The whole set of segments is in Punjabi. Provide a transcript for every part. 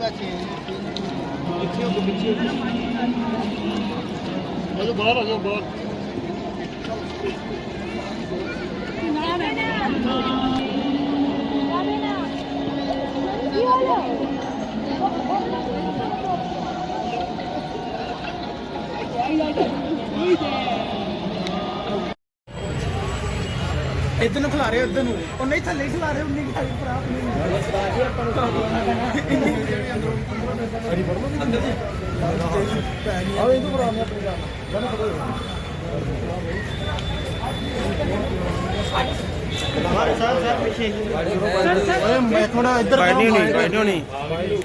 Bitiyor bu bitiyor. Hadi bağır hocam bağır. ਇੱਧਰ ਨੂੰ ਖਿਲਾ ਰਹੇ ਉੱਧਰ ਨੂੰ ਉਹ ਨਹੀਂ ਥੱਲੇ ਹੀ ਖਿਲਾ ਰਹੇ ਉਨੀ ਕਿ ਥੱਲੇ ਭਰਾ ਮੈਂ ਥੋੜਾ ਇੱਧਰ ਬਾਈਟ ਨਹੀਂ ਹੋਣੀ ਬਾਈਟ ਨਹੀਂ ਹੋਣੀ।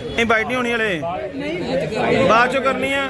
ਨਹੀਂ ਬਾਈਟ ਨਹੀਂ ਹੋਣੀ ਹਲੇ। ਬਾਅਦ ਚੋਂ ਕਰਨੀ ਆ।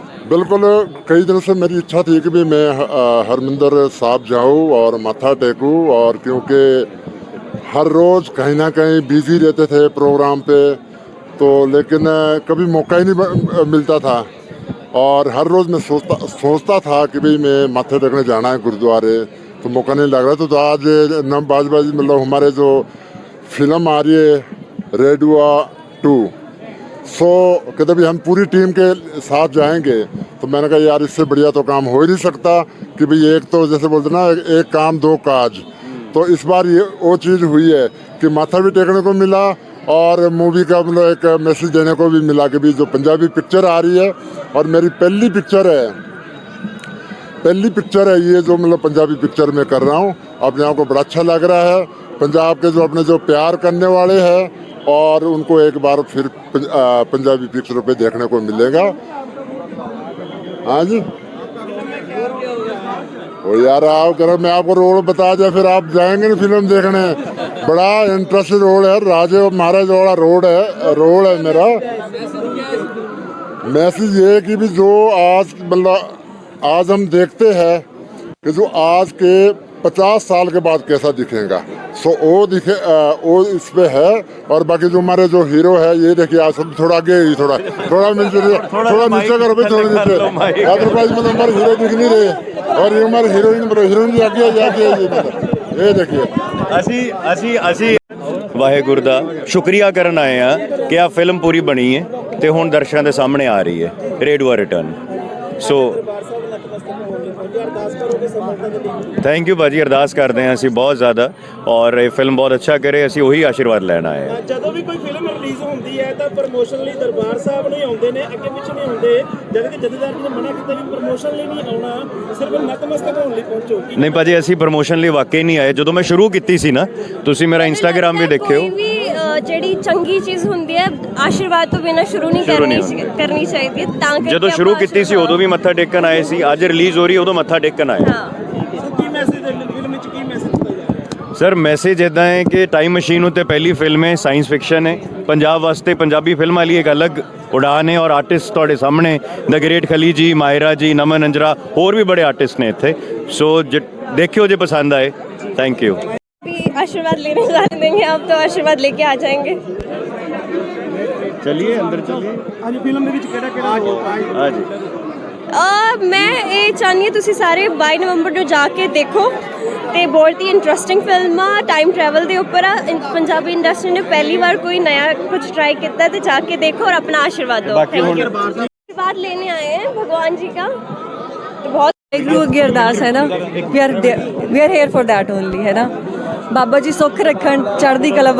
बिल्कुल कई दिन से मेरी इच्छा थी कि भी मैं हरमिंदर साहब जाऊँ और माथा टेकूं और क्योंकि हर रोज़ कहीं ना कहीं बिज़ी रहते थे प्रोग्राम पे तो लेकिन कभी मौका ही नहीं मिलता था। और हर रोज़ मैं सोचता सोचता था कि भाई मैं माथे टेकने जाना है गुरुद्वारे तो मौका नहीं लग रहा तो, तो आज नम बाज बाज मतलब हमारे जो फ़िल्म आ रही है रेडुआ टू सो कहते भी हम पूरी टीम के साथ जाएँगे तो मैंने कहा यार इससे बढ़िया तो काम हो ही नहीं सकता कि भाई एक तो जैसे बोलते ना एक, काम दो काज। तो इस बार ये वो चीज़ हुई है कि माथा भी टेकने को मिला और मूवी का मतलब एक मैसेज देने को भी मिला कि भी जो पंजाबी पिक्चर आ रही है और मेरी पहली पिक्चर है पहली पिक्चर है ये जो मतलब पंजाबी पिक्चर में कर रहा हूँ। अपने आप को बड़ा अच्छा लग रहा है। पंजाब के जो अपने जो प्यार करने वाले हैं और उनको एक बार फिर पंजाबी पिक्चरों पे देखने को मिलेगा। हाँ जी। ओ यार आप करो मैं आपको रोल बता दिया फिर आप जाएँगे ना फ़िल्म देखने। बड़ा इंटरेस्टेड रोल है, राजे महाराज वाला रोड है, रोल है मेरा। मैसेज ये कि भी जो आज मतलब आज हम देखते हैं कि जो आज के 50 साल के बाद कैसा दिखेगा सो वो दिखे अ, वो इस पे है और बाकी जो हमारे जो हीरो है ये देखिए आज सब थोड़ा आगे ही थोड़ा थोड़ा नीचे थोड़ा नीचे करो भाई थोड़ा नीचे अदरवाइज मतलब हमारे हीरो दिख नहीं रहे और ये हमारे हीरोइन मतलब हीरोइन भी आगे आगे आगे ये मतलब ये देखिए ਅਸੀਂ ਅਸੀਂ ਅਸੀਂ ਵਾਹਿਗੁਰੂ ਦਾ ਸ਼ੁਕਰੀਆ ਕਰਨ ਆਏ ਆ ਕਿ ਆ ਫਿਲਮ ਪੂਰੀ ਬਣੀ ਹੈ ਤੇ ਹੁਣ ਦਰਸ਼ਕਾਂ ਦੇ ਸਾਹਮਣੇ ਆ ਰਹੀ ਹੈ ਰੇਡੂਆ ਰਿਟਰਨ ਸੋ ਥੈਂਕ ਯੂ ਬਾਜੀ ਅਰਦਾਸ ਕਰਦੇ ਹਾਂ ਅਸੀਂ ਬਹੁਤ ਜ਼ਿਆਦਾ। ਔਰ ਇਹ ਫਿਲਮ ਬਹੁਤ ਅੱਛਾ ਕਰੇ ਅਸੀਂ ਉਹੀ ਆਸ਼ੀਰਵਾਦ ਲੈਣ ਆਏ ਹਾਂ। ਜਦੋਂ ਵੀ ਕੋਈ ਫਿਲਮ ਰਿਲੀਜ਼ ਹੁੰਦੀ ਹੈ ਤਾਂ ਪ੍ਰਮੋਸ਼ਨ ਲਈ ਦਰਬਾਰ ਸਾਹਿਬ ਨੂੰ ਹੀ ਆਉਂਦੇ ਨੇ ਅੱਗੇ ਪਿੱਛੇ ਨਹੀਂ ਆਉਂਦੇ ਜਦ ਕਿ ਜਥੇਦਾਰ ਜੀ ਨੇ ਮਨਾ ਕੀਤਾ ਵੀ ਪ੍ਰਮੋਸ਼ਨ ਲਈ ਨਹੀਂ ਆਉਣਾ ਸਿਰਫ ਨਤਮਸਤਕ ਹੋਣ ਲਈ ਪਹੁੰਚੋ। ਨਹੀਂ ਭਾਜੀ ਅਸੀਂ ਪ੍ਰਮੋਸ਼ਨ ਲਈ ਵਾਕਈ ਨਹੀਂ ਆਏ। ਜਦੋਂ ਮੈਂ ਸ਼ੁਰੂ ਕੀਤੀ ਸੀ ਨਾ ਤੁਸੀਂ ਮੇਰਾ ਇੰਸਟਾਗ੍ਰam ਵੀ ਦੇਖਿਓ। ਕੋਈ ਵੀ ਅ, ਜਿਹੜੀ ਚੰਗੀ ਚੀਜ਼ ਹੁੰਦੀ ਹੈ ਆਸ਼ੀਰਵਾਦ ਤੋਂ ਬਿਨਾਂ ਸ਼ੁਰੂ ਨਹੀਂ ਸ਼ੁਰੂ ਕਰਨੀ ਕਰਨੀ ਚਾਹੀਦੀ ਹੈ ਤਾਂ ਕਰਕੇ ਜਦੋਂ ਸ਼ੁਰੂ ਕੀਤੀ ਸੀ ਉਦੋਂ ਵੀ ਮੱਥਾ ਟੇਕਣ ਆਏ ਸੀ ਅੱਜ ਰਿਲੀਜ਼ ਹੋ ਰਹੀ ਉਦੋਂ ਮੱਥਾ ਟੇਕਣ ਆਏ। ਹਾਂ। ਕੀ ਮੈਸੇਜ ਫਿਲਮ ਵਿੱਚ ਕੀ ਮੈਸੇਜ ਦਿੱਤਾ ਜਾ ਰਿਹਾ? ਸਰ ਮੈਸੇਜ ਇਦਾਂ ਹੈ ਕਿ ਟਾਈਮ ਮਸ਼ੀਨ ਉਤੇ ਪਹਿਲੀ ਫਿਲਮ ਹੈ ਸਾਇੰਸ ਫਿਕਸ਼ਨ ਹੈ। ਪੰਜਾਬ ਵਾਸਤੇ ਪੰਜਾਬੀ ਫਿਲਮਾਂ ਲਈ ਇੱਕ ਅਲੱਗ ਉਡਾਨ ਹੈ ਔਰ ਆਰਟਿਸਟ ਤੁਹਾਡੇ ਸਾਹਮਣੇ ਦ ਗ੍ਰੇਟ ਖਲੀ ਜੀ ਮਾਇਰਾ ਜੀ ਨਮਨ ਅੰਜਰਾ ਹੋਰ ਵੀ ਬੜੇ ਆਰਟਿਸਟ ਨੇ ਇੱਥੇ। ਸੋ ਜ- ਦੇਖਿਓ ਜੇ ਪਸੰਦ ਆਏ। ਥੈਂਕ ਯੂ अभी आशीर्वाद लेने जाने देंगे आप तो आशीर्वाद लेके आ जाएंगे। ਚਲਿਏ ਅੰਦਰ ਚਲਿਏ ਅੱਜ ਫਿਲਮ ਦੇ ਵਿੱਚ ਕਿਹੜਾ ਕਿਹੜਾ ਰੋਲ ਆ ਆ ਜੀ ਅਹ, ਮੈਂ ਇਹ ਚਾਹੁੰਦੀ ਹਾਂ ਤੁਸੀਂ ਸਾਰੇ 22 ਨਵੰਬਰ ਨੂੰ ਜਾ ਕੇ ਦੇਖੋ ਤੇ ਬਹੁਤ ਹੀ ਇੰਟਰਸਟਿੰਗ ਫਿਲਮ ਆ ਟਾਈਮ ਟਰੈਵਲ ਦੇ ਉੱਪਰ ਆ ਇਨ- ਪੰਜਾਬੀ ਇੰਡਸਟਰੀ ਨੇ ਪਹਿਲੀ ਵਾਰ ਕੋਈ ਨਇਆ ਕੁਝ ਟਰਾਈ ਕੀਤਾ ਤੇ ਜਾ ਕੇ ਦੇਖੋ ਔਰ ਆਪਣਾ ਆਸ਼ੀਰਵਾਦ ਦਿਓ ਬਾਕੀ ਹੁਣ आशीर्वाद लेने आए हैं भगवान जी का। तो बहुत ਗੁਰੂ ਅੱਗੇ ਅਰਦਾਸ ਹੈ ਨਾ we are we are here for that only ਹੈ ਨਾ ਬਾਬਾ ਜੀ ਸੁੱਖ ਰੱਖਣ ਚੜ੍ਹਦੀ ਕਲਾ